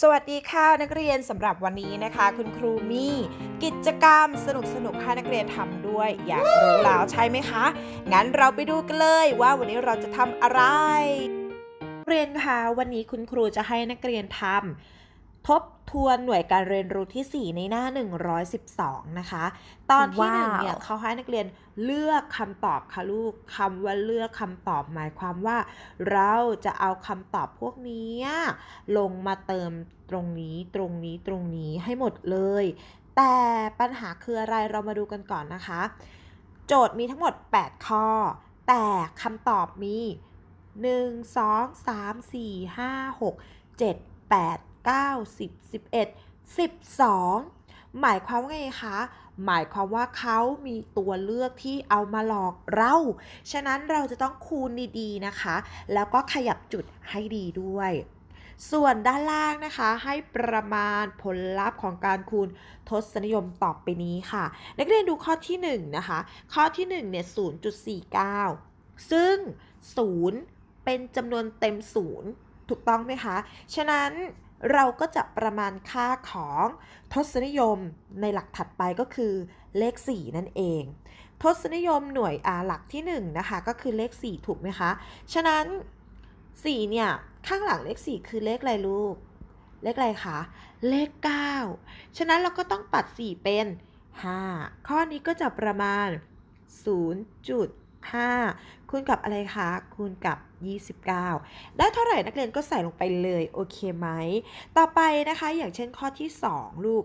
สวัสดีค่ะนักเรียนสำหรับวันนี้นะคะ คุณครูมีกิจกรรมสนุกๆให้นักเรียนทำด้วย อยากรู้แล้วใช่ไหมคะ งั้นเราไปดูกันเลยว่าวันนี้เราจะทำอะไร เรียนคะวันนี้คุณครูจะให้นักเรียนทำทบ ทวนหน่วยการเรียนรู้ที่ 4 ในหน้า 112 นะคะ ตอนที่หนึ่งเนี่ยว้าวเขาให้นักเรียนเลือกคำตอบค่ะลูกคำว่าเลือกคำตอบหมายความว่า เราจะเอาคำตอบพวกเนี้ยลงมาเติมตรงนี้ตรงนี้ตรงนี้ให้หมดเลย แต่ปัญหาคืออะไรเรามาดูกันก่อนนะคะ โจทย์มีทั้งหมด 8 ข้อ แต่คำตอบมี 1 2 3 4 5 6 7 8 9 10 11 12 หมายความว่าไงคะ หมายความว่าเขามีตัวเลือกที่เอามาหลอกเรา ฉะนั้นเราจะต้องคูณดีๆนะคะ แล้วก็ขยับจุดให้ดีด้วยส่วนด้านล่างนะคะให้ประมาณผลลัพธ์ของการคูณทศนิยมต่อไปนี้ค่ะ นักเรียนดูข้อที่ 1 นะคะ ข้อที่1เนี่ย0.49 ซึ่ง 0 เป็นจำนวนเต็ม 0 ถูกต้องไหมคะ ฉะนั้น เราก็จะประมาณค่าของทศนิยมในหลักถัดไปก็คือเลข 4 นั่นเอง ทศนิยมหน่วยอาหลักที่ 1 นะคะ ก็คือเลข 4 ถูกไหมคะ ฉะนั้น 4 เนี่ย ข้างหลังเลข 4 คือเลขอะไรลูก เลขอะไรคะ เลข 9 ฉะนั้นเราก็ต้องปัด 4 เป็น 5 ข้อนี้ก็จะประมาณ 5 คูณกับอะไรคะ คูณกับ 29 ได้เท่าไหร่นักเรียนก็ใส่ลงไปเลย โอเคไหม ต่อไปนะคะ อย่างเช่นข้อที่ 2 ลูก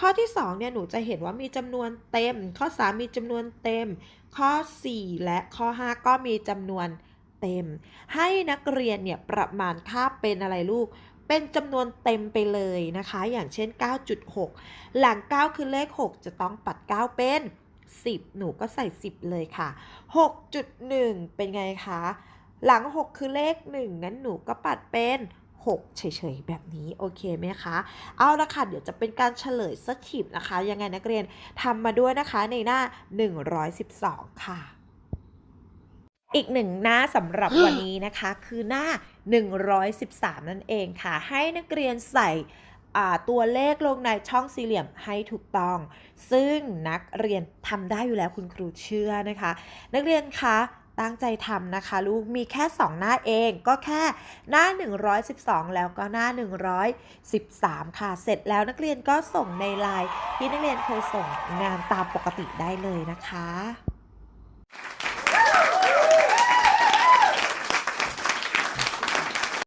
ข้อที่ 2 เนี่ย หนูจะเห็นว่ามีจำนวนเต็ม ข้อ 3 มีจำนวนเต็ม ข้อ 4 และข้อ 5 ก็มีจำนวนเต็ม ให้นักเรียนเนี่ยประมาณค่าเป็นอะไรลูกเป็นจำนวนเต็มไปเลยนะคะ อย่างเช่น 9.6 หลัง 9 คือเลข 6 จะต้องปัด 9 เป็น 10 หนูก็ใส่ 10 เลยค่ะ 6.1 เป็นไงคะ หลัง 6 คือเลข 1 งั้นหนูก็ปัดเป็น 6 เฉยๆ แบบนี้ โอเคไหมคะ เอาละค่ะ เดี๋ยวจะเป็นการเฉลยสคริปนะคะ ยังไงนักเรียนทำมาด้วยนะคะในหน้า 112 ค่ะอีกหนึ่งหน้าสำหรับวันนี้นะคะ คือหน้า 113 นั่นเองค่ะ ให้นักเรียนใส่ ตัวเลขลงในช่องสี่เหลี่ยมให้ถูกต้อง ซึ่งนักเรียนทำได้อยู่แล้วคุณครูเชื่อนะคะ นักเรียนคะตั้งใจทำนะคะลูก มีแค่ 2 หน้าเองก็แค่หน้า 112 แล้วก็หน้า 113 ค่ะ เสร็จแล้วนักเรียนก็ส่งในไลน์ที่นักเรียนเคยส่งงานตามปกติได้เลยนะคะ